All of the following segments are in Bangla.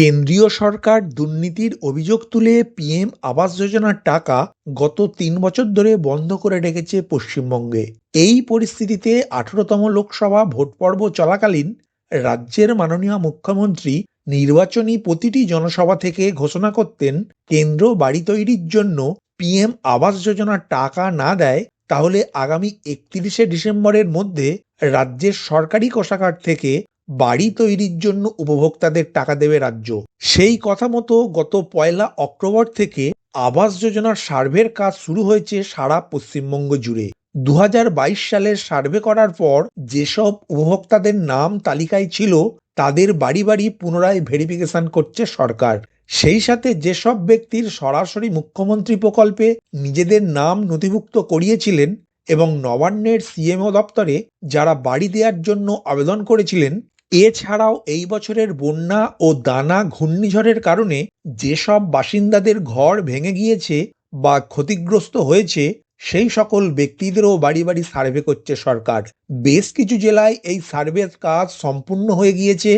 কেন্দ্রীয় সরকার দুর্নীতির অভিযোগ তুলে পিএম আবাস যোজনার টাকা গত তিন বছর ধরে বন্ধ করে রেখেছে পশ্চিমবঙ্গে। এই পরিস্থিতিতে আঠারোতম লোকসভা ভোট পর্ব চলাকালীন রাজ্যের মাননীয় মুখ্যমন্ত্রী নির্বাচনী প্রতিটি জনসভা থেকে ঘোষণা করতেন, কেন্দ্র বাড়ি তৈরির জন্য পিএম আবাস যোজনার টাকা না দেয়, তাহলে আগামী একত্রিশে ডিসেম্বরের মধ্যে রাজ্যের সরকারি কোষাগার থেকে বাড়ি তৈরির জন্য উপভোক্তাদের টাকা দেবে রাজ্য। সেই কথা মতো গত পয়লা অক্টোবর থেকে আবাস যোজনার সার্ভের কাজ শুরু হয়েছে সারা পশ্চিমবঙ্গ জুড়ে। দু হাজার বাইশ সালের সার্ভে করার পর যেসব উপভোক্তাদের নাম তালিকায় ছিল, তাদের বাড়ি বাড়ি পুনরায় ভেরিফিকেশন করছে সরকার। সেই সাথে যেসব ব্যক্তির সরাসরি মুখ্যমন্ত্রী প্রকল্পে নিজেদের নাম নথিভুক্ত করিয়েছিলেন এবং নবান্নের সিএমও দপ্তরে যারা বাড়ি দেওয়ার জন্য আবেদন করেছিলেন এছাড়াও এই বছরের বন্যা ও দানা ঘূর্ণিঝড়ের কারণে যেসব বাসিন্দাদের ঘর ভেঙে গিয়েছে বা ক্ষতিগ্রস্ত হয়েছে, সেই সকল ব্যক্তিদেরও বাড়ি বাড়ি সার্ভে করছে সরকার। বেশ কিছু জেলায় এই সার্ভের কাজ সম্পূর্ণ হয়ে গিয়েছে।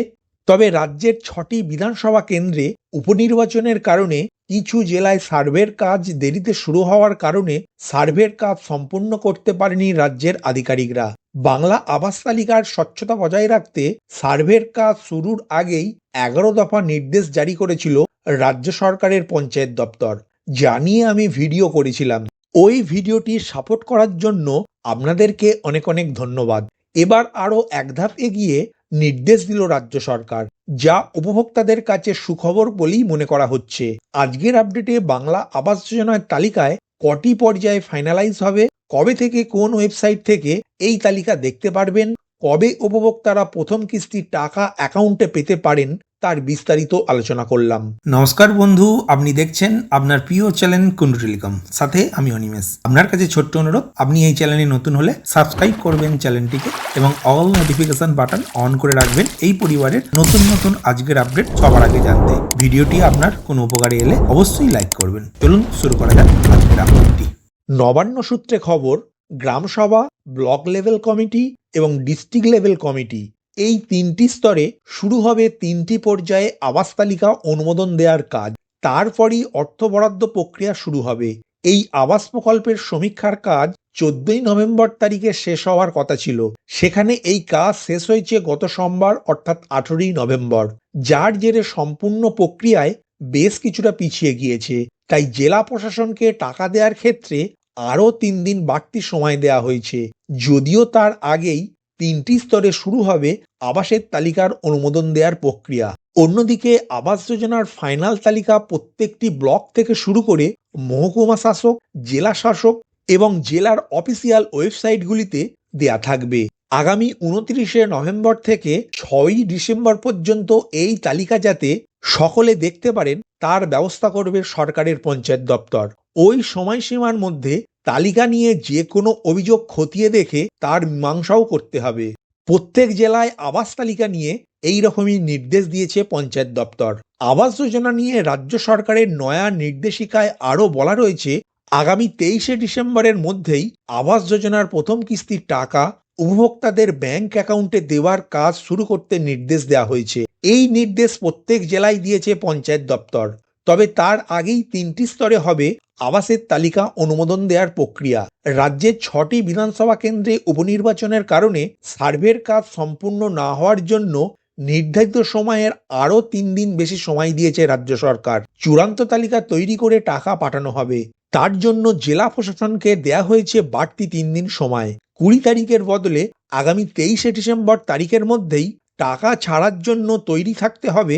তবে রাজ্যের ছটি বিধানসভা কেন্দ্রে উপনির্বাচনের কারণে কিছু জেলায় সার্ভের কাজ দেরিতে শুরু হওয়ার কারণে সার্ভের কাজ সম্পূর্ণ করতে পারেনি রাজ্যের আধিকারিকরা। বাংলা আবাস তালিকার স্বচ্ছতা বজায় রাখতে সার্ভের কাজ শুরুর আগেই এগারো দফা নির্দেশ জারি করেছিল রাজ্য সরকারের পঞ্চায়েত দপ্তর। জানিয়ে আমি ভিডিও করেছিলাম। ওই ভিডিওটি সাপোর্ট করার জন্য আপনাদেরকে অনেক অনেক ধন্যবাদ। এবার আরও এক ধাপ এগিয়ে নির্দেশ দিল রাজ্য সরকার, যা উপভোক্তাদের কাছে সুখবর বলেই মনে করা হচ্ছে। আজকের আপডেটে বাংলা আবাস যোজনার তালিকায় কটি পর্যায়ে ফাইনালাইজ হবে, কবে থেকে কোন ওয়েবসাইট থেকে এই তালিকা দেখতে পারবেন, কবে উপভোক্তারা প্রথম কিস্তির টাকা অ্যাকাউন্টে পেতে পারেন তার বিস্তারিত আলোচনা করলাম। নমস্কার বন্ধু আপনি দেখছেন আপনার প্রিয় চ্যানেল কুন্ডু টেলিকম সাথে আমি অনিমেষ। আপনার কাছে ছোট্ট অনুরোধ আপনি এই চ্যানেলে নতুন হলে সাবস্ক্রাইব করবেন চ্যানেলটিকে এবং অল নোটিফিকেশন বাটন অন করে রাখবেন এই পরিবারের নতুন নতুন আজকের আপডেট সবার আগে জানতে। ভিডিওটি আপনার কোনো উপকারে এলে অবশ্যই লাইক করবেন। চলুন শুরু করা যাক আজকের আপডেটটি। নবান্ন সূত্রে খবর গ্রামসভা ব্লক লেভেল কমিটি এবং ডিস্ট্রিক্ট লেভেল কমিটি এই তিনটি স্তরে শুরু হবে তিনটি পর্যায়ে আবাস তালিকা অনুমোদন দেওয়ার কাজ। তারপরই অর্থ বরাদ্দ প্রক্রিয়া শুরু হবে। এই আবাস প্রকল্পের সমীক্ষার কাজ চোদ্দই নভেম্বর তারিখে শেষ হওয়ার কথা ছিল। সেখানে এই কাজ শেষ হয়েছে গত সোমবার, অর্থাৎ আঠেরোই নভেম্বর। যার জেরে সম্পূর্ণ প্রক্রিয়ায় বেশ কিছুটা পিছিয়ে গিয়েছে। তাই জেলা প্রশাসনকে টাকা দেওয়ার ক্ষেত্রে আরও তিন দিন বাড়তি সময় দেওয়া হয়েছে। যদিও তার আগেই তিনটি স্তরে শুরু হবে আবাসের তালিকার অনুমোদন দেওয়ার প্রক্রিয়া। অন্যদিকে আবাস যোজনার ফাইনাল তালিকা প্রত্যেকটি ব্লক থেকে শুরু করে মহকুমা শাসক, জেলা শাসক এবং জেলার অফিসিয়াল ওয়েবসাইটগুলিতে দেয়া থাকবে। আগামী উনত্রিশে নভেম্বর থেকে ছয়ই ডিসেম্বর পর্যন্ত এই তালিকা যাতে সকলে দেখতে পারেন, তার ব্যবস্থা করবে সরকারের পঞ্চায়েত দপ্তর। ওই সময়সীমার মধ্যে তালিকা নিয়ে যে কোনো অভিযোগ খতিয়ে দেখে তার মীমাংসাও করতে হবে। প্রত্যেক জেলায় আবাস তালিকা নিয়ে এই রকমই নির্দেশ দিয়েছে পঞ্চায়েত দপ্তর। আবাস যোজনা নিয়ে রাজ্য সরকারের নয়া নির্দেশিকায় আরও বলা রয়েছে, আগামী তেইশে ডিসেম্বরের মধ্যেই আবাস যোজনার প্রথম কিস্তির টাকা উপভোক্তাদের ব্যাংক অ্যাকাউন্টে দেওয়ার কাজ শুরু করতে নির্দেশ দেওয়া হয়েছে। এই নির্দেশ প্রত্যেক জেলায় দিয়েছে পঞ্চায়েত দপ্তর। তবে তার আগেই তিনটি স্তরে হবে আবাসের তালিকা অনুমোদন দেওয়ার প্রক্রিয়া। রাজ্যের ছটি বিধানসভা কেন্দ্রে উপনির্বাচনের কারণে সার্ভের কাজ সম্পূর্ণ না হওয়ার জন্য নির্ধারিত সময়ের আরও তিন দিন বেশি সময় দিয়েছে রাজ্য সরকার। চূড়ান্ত তালিকা তৈরি করে টাকা পাঠানো হবে। তার জন্য জেলা প্রশাসনকে দেয়া হয়েছে বাড়তি তিন দিন সময়। কুড়ি তারিখের বদলে আগামী তেইশে ডিসেম্বর তারিখের মধ্যেই টাকা ছাড়ার জন্য তৈরি থাকতে হবে